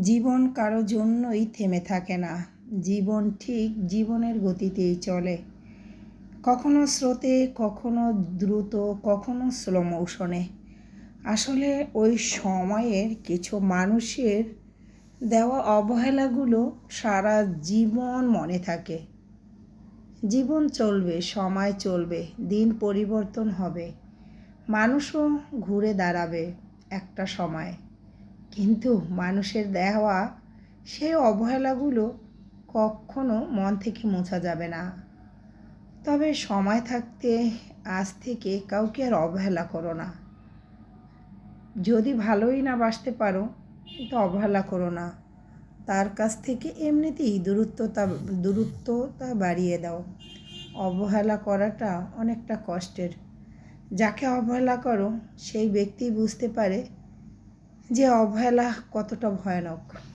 জীবন কারও জন্যই থেমে থাকে না। জীবন ঠিক জীবনের গতিতেই চলে। কখনো স্রোতে, কখনো দ্রুত, কখনো স্লো মৌসনে আসলে ওই সময়ের কিছু মানুষের দেওয়া অবহেলাগুলো সারা জীবন মনে থাকে। জীবন চলবে, সময় চলবে, দিন পরিবর্তন হবে। মানুষও ঘুরে দাঁড়াবে একটা সময়। কিন্তু মানুষের দেওয়া সেই অবহেলাগুলো কখনো মন থেকে মোছা যাবে না। তবে সময় থাকতে আজ থেকে কাউকে আর অবহেলা করো না। যদি ভালোই না বাসতে পারো, তো অবহেলা করো না। তার কাছ থেকে এমনিতেই দূরত্বতা দূরত্বতা বাড়িয়ে দাও। অবহেলা করাটা অনেকটা কষ্টের। যাকে অবহেলা করো, সেই ব্যক্তি বুঝতে পারে যে অবহেলা কতটা ভয়ানক।